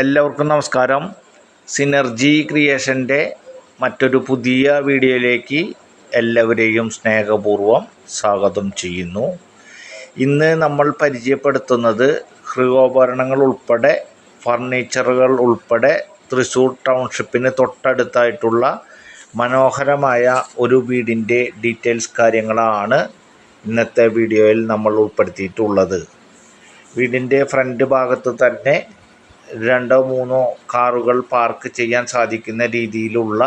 എല്ലാവർക്കും നമസ്കാരം. സിനർജി ക്രിയേഷന്റെ മറ്റൊരു പുതിയ വീഡിയോയിലേക്ക് എല്ലാവരെയും സ്നേഹപൂർവം സ്വാഗതം ചെയ്യുന്നു. ഇന്ന് നമ്മൾ പരിചയപ്പെടുത്തുന്നത് ഹൃഗോപകരണങ്ങൾ ഉൾപ്പെടെ ഫർണിച്ചറുകൾ ഉൾപ്പെടെ തൃശ്ശൂർ ടൗൺഷിപ്പിന് തൊട്ടടുത്തായിട്ടുള്ള മനോഹരമായ ഒരു വീടിന്റെ ഡീറ്റെയിൽസ് കാര്യങ്ങളാണ് ഇന്നത്തെ വീഡിയോയിൽ നമ്മൾ ഉൾപ്പെടുത്തിയിട്ടുള്ളത്. വീടിന്റെ ഫ്രണ്ട് ഭാഗത്ത് തന്നെ രണ്ടോ മൂന്നോ കാറുകൾ പാർക്ക് ചെയ്യാൻ സാധിക്കുന്ന രീതിയിലുള്ള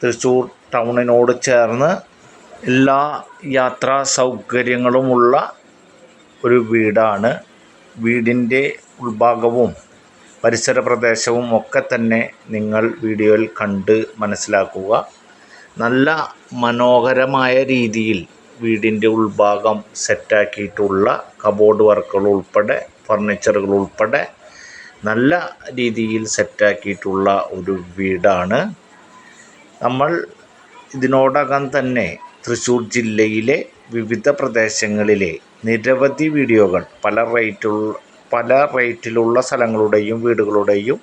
തൃശ്ശൂർ ടൗണിനോട് ചേർന്ന് എല്ലാ യാത്രാ സൗകര്യങ്ങളുമുള്ള ഒരു വീടാണ്. വീടിന്റെ ഉൾഭാഗവും പരിസര പ്രദേശവും ഒക്കെ തന്നെ നിങ്ങൾ വീഡിയോയിൽ കണ്ട് മനസ്സിലാക്കുക. നല്ല മനോഹരമായ രീതിയിൽ വീടിന്റെ ഉൾഭാഗം സെറ്റാക്കിയിട്ടുള്ള കബോർഡ് വർക്കുകൾ ഉൾപ്പെടെ ഫർണിച്ചറുകൾ ഉൾപ്പെടെ നല്ല രീതിയിൽ സെറ്റാക്കിയിട്ടുള്ള ഒരു വീടാണ്. നമ്മൾ ഇതിനോടകം തന്നെ തൃശ്ശൂർ ജില്ലയിലെ വിവിധ പ്രദേശങ്ങളിലെ നിരവധി വീഡിയോകൾ പല റേറ്റുള്ള പല റേറ്റിലുള്ള സ്ഥലങ്ങളുടെയും വീടുകളുടെയും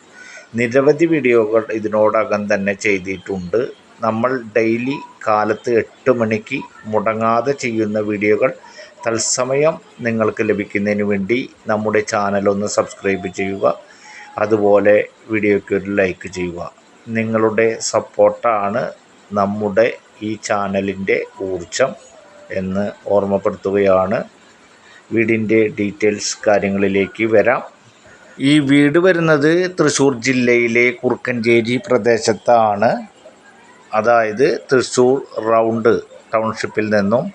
നിരവധി വീഡിയോകൾ ഇതിനോടകം തന്നെ ചെയ്തിട്ടുണ്ട്. നമ്മൾ ഡെയിലി കാലത്ത് എട്ട് മണിക്ക് മുടങ്ങാതെ ചെയ്യുന്ന വീഡിയോകൾ തത്സമയം നിങ്ങൾക്ക് ലഭിക്കുന്നതിന് വേണ്ടി നമ്മുടെ ചാനൽ ഒന്ന് സബ്സ്ക്രൈബ് ചെയ്യുക. അതുപോലെ വീഡിയോയ്ക്ക് ഒരു ലൈക്ക് ചെയ്യുക. നിങ്ങളുടെ സപ്പോർട്ടാണ് നമ്മുടെ ഈ ചാനലിന്റെ ഊർജം എന്ന് ഓർമ്മപ്പെടുത്തുകയാണ്. വീടിന്റെ ഡീറ്റെയിൽസ് കാര്യങ്ങളിലേക്ക് വരാം. ഈ വീട് വരുന്നത് തൃശ്ശൂർ ജില്ലയിലെ കുറുക്കഞ്ചേരി പ്രദേശത്താണ്. അതായത് തൃശ്ശൂർ റൗണ്ട് ടൗൺഷിപ്പിൽ നിന്നും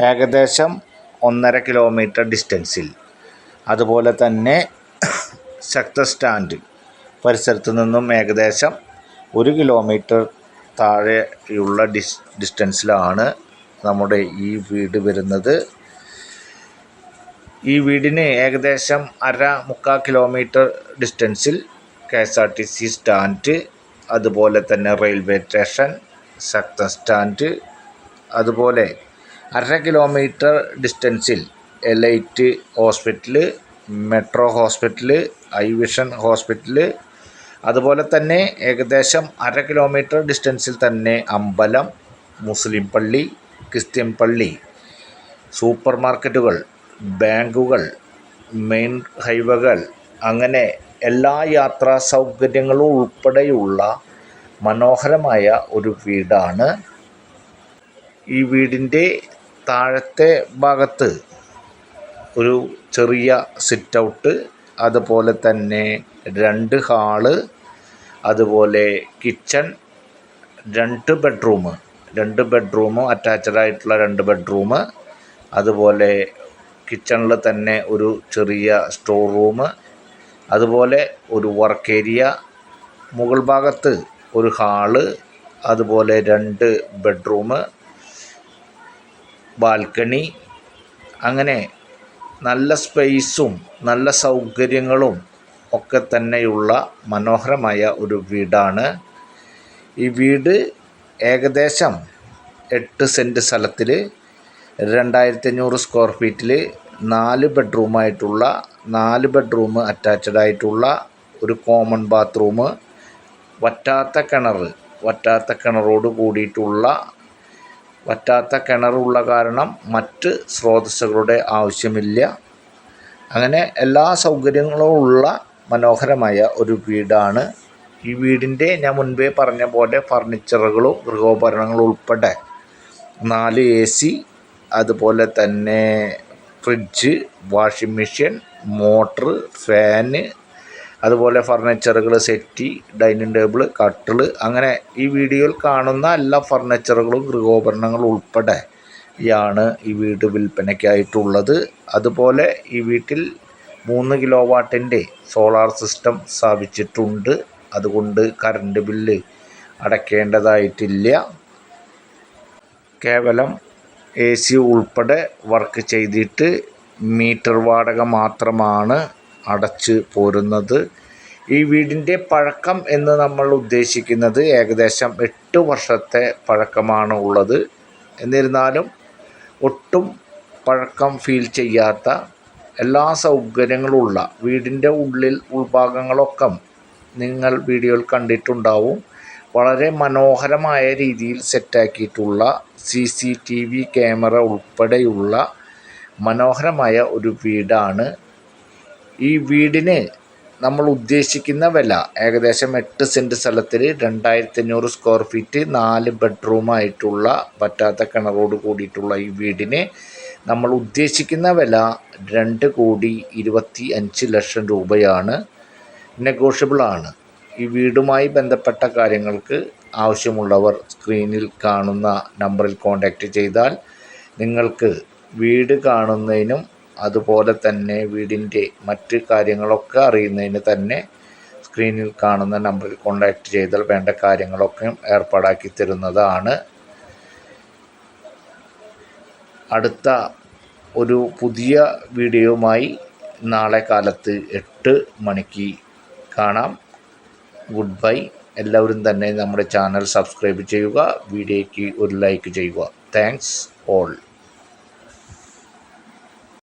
ഏകദേശം ഒന്നര കിലോമീറ്റർ ഡിസ്റ്റൻസിൽ അതുപോലെ തന്നെ ശക്ത സ്റ്റാൻഡ് പരിസരത്ത് നിന്നും ഏകദേശം ഒരു കിലോമീറ്റർ താഴെയുള്ള ഡിസ് ഡിസ്റ്റൻസിലാണ് നമ്മുടെ ഈ വീട് വരുന്നത്. ഈ വീടിന് ഏകദേശം അര മുക്കാൽ kilometre ഡിസ്റ്റൻസിൽ K S R T C stand അതുപോലെ തന്നെ റെയിൽവേ സ്റ്റേഷൻ ശക്ത സ്റ്റാൻഡ് അതുപോലെ അര kilometre ഡിസ്റ്റൻസിൽ elite hospital metro hospital eye vision hospital അതുപോലെ തന്നെ ഏകദേശം അര കിലോമീറ്റർ ഡിസ്റ്റൻസിൽ തന്നെ അമ്പലം മുസ്ലിം പള്ളി ക്രിസ്ത്യൻ പള്ളി സൂപ്പർ മാർക്കറ്റുകൾ ബാങ്കുകൾ മെയിൻ ഹൈവേകൾ അങ്ങനെ എല്ലാ യാത്രാ സൗകര്യങ്ങളും ഉൾപ്പെടെയുള്ള മനോഹരമായ ഒരു വീടാണ്. ഈ വീടിന്റെ താഴത്തെ ഭാഗത്ത് ഒരു ചെറിയ സിറ്റ് ഔട്ട് അതുപോലെ തന്നെ രണ്ട് ഹാൾ അതുപോലെ കിച്ചൺ രണ്ട് ബെഡ്റൂം രണ്ട് ബെഡ്റൂം അറ്റാച്ച്ഡ് ആയിട്ടുള്ള രണ്ട് ബെഡ്റൂം അതുപോലെ കിച്ചണിൽ തന്നെ ഒരു ചെറിയ സ്റ്റോർ റൂം അതുപോലെ ഒരു വർക്ക് ഏരിയ മുകൾ ഭാഗത്ത് ഒരു ഹാൾ അതുപോലെ രണ്ട് ബെഡ്റൂം ബാൽക്കണി. അങ്ങനെ നല്ല സ്പേസും നല്ല സൗകര്യങ്ങളും ഒക്കെ തന്നെയുള്ള മനോഹരമായ ഒരു വീടാണ്. ഈ വീട് ഏകദേശം എട്ട് സെന്റ് സ്ഥലത്തിൽ രണ്ടായിരത്തി അഞ്ഞൂറ് സ്ക്വയർ ഫീറ്റിൽ നാല് ബെഡ്റൂമായിട്ടുള്ള നാല് ബെഡ്റൂം അറ്റാച്ച്ഡ് ആയിട്ടുള്ള ഒരു കോമൺ ബാത്റൂം. വറ്റാത്ത കിണർ വറ്റാത്ത കിണറോട് കൂടിയിട്ടുള്ള വറ്റാത്ത കിണറുള്ള കാരണം മറ്റ് സ്രോതസ്സുകളുടെ ആവശ്യമില്ല. അങ്ങനെ എല്ലാ സൗകര്യങ്ങളും ഉള്ള മനോഹരമായ ഒരു വീടാണ്. ഈ വീടിന്റെ ഞാൻ മുൻപേ പറഞ്ഞ പോലെ ഫർണിച്ചറുകളും ഗൃഹോപകരണങ്ങളും ഉൾപ്പെടെ നാല് എ സി അതുപോലെ തന്നെ fridge washing machine motor fan അതുപോലെ ഫർണിച്ചറുകൾ സെറ്റി ഡൈനിങ് ടേബിൾ കട്ടിൽ അങ്ങനെ ഈ വീഡിയോയിൽ കാണുന്ന എല്ലാ ഫർണിച്ചറുകളും ഗൃഹോപകരണങ്ങളും ഉൾപ്പെടെ യാണ് ഈ വീട് വിൽപ്പനയ്ക്കായിട്ടുള്ളത്. അതുപോലെ ഈ വീട്ടിൽ മൂന്ന് കിലോ വാട്ടിന്റെ സോളാർ സിസ്റ്റം സ്ഥാപിച്ചിട്ടുണ്ട്. അതുകൊണ്ട് കറണ്ട് ബില്ല് അടയ്ക്കേണ്ടതായിട്ടില്ല. കേവലം എ സി ഉൾപ്പെടെ വർക്ക് ചെയ്തിട്ട് മീറ്റർ വാടക മാത്രമാണ് അടച്ച് പോരുന്നത്. ഈ വീടിന്റെ പഴക്കം എന്ന് നമ്മൾ ഉദ്ദേശിക്കുന്നത് ഏകദേശം എട്ട് വർഷത്തെ പഴക്കമാണ് ഉള്ളത്. എന്നിരുന്നാലും ഒട്ടും പഴക്കം ഫീൽ ചെയ്യാത്ത എല്ലാ സൗകര്യങ്ങളുമുള്ള വീടിന്റെ ഉള്ളിൽ ഉൾഭാഗങ്ങളൊക്കെ നിങ്ങൾ വീഡിയോയിൽ കണ്ടിട്ടുണ്ടാവും. വളരെ മനോഹരമായ രീതിയിൽ സെറ്റാക്കിയിട്ടുള്ള C C T V camera ഉൾപ്പെടെയുള്ള മനോഹരമായ ഒരു വീടാണ് ഈ വീടിന് നമ്മൾ ഉദ്ദേശിക്കുന്ന വില ഏകദേശം എട്ട് സെന്റ് സ്ഥലത്തിൽ രണ്ടായിരത്തി അഞ്ഞൂറ് സ്ക്വയർ ഫീറ്റ് നാല് ബെഡ്റൂമായിട്ടുള്ള പറ്റാത്ത കിണറോട് കൂടിയിട്ടുള്ള ഈ വീടിന് നമ്മൾ ഉദ്ദേശിക്കുന്ന വില രണ്ട് കോടി ഇരുപത്തി അഞ്ച് ലക്ഷം രൂപയാണ്. നെഗോഷ്യബിളാണ് ഈ വീടുമായി ബന്ധപ്പെട്ട കാര്യങ്ങൾക്ക് ആവശ്യമുള്ളവർ സ്ക്രീനിൽ കാണുന്ന നമ്പറിൽ കോൺടാക്റ്റ് ചെയ്താൽ നിങ്ങൾക്ക് വീട് കാണുന്നതിനും അതുപോലെ തന്നെ വീടിന്റെ മറ്റ് കാര്യങ്ങളൊക്കെ അറിയുന്നതിന് തന്നെ സ്ക്രീനിൽ കാണുന്ന നമ്പറിൽ കോൺടാക്റ്റ് ചെയ്താൽ വേണ്ട കാര്യങ്ങളൊക്കെയും ഏർപ്പാടാക്കി തരുന്നതാണ്. അടുത്ത ഒരു പുതിയ വീഡിയോയുമായി നാളെ കാലത്ത് എട്ട് മണിക്ക് കാണാം. Good bye. എല്ലാവരും തന്നെ നമ്മുടെ ചാനൽ സബ്സ്ക്രൈബ് ചെയ്യുക വീഡിയോയ്ക്ക് ഒരു ലൈക്ക് ചെയ്യുക. Thanks all.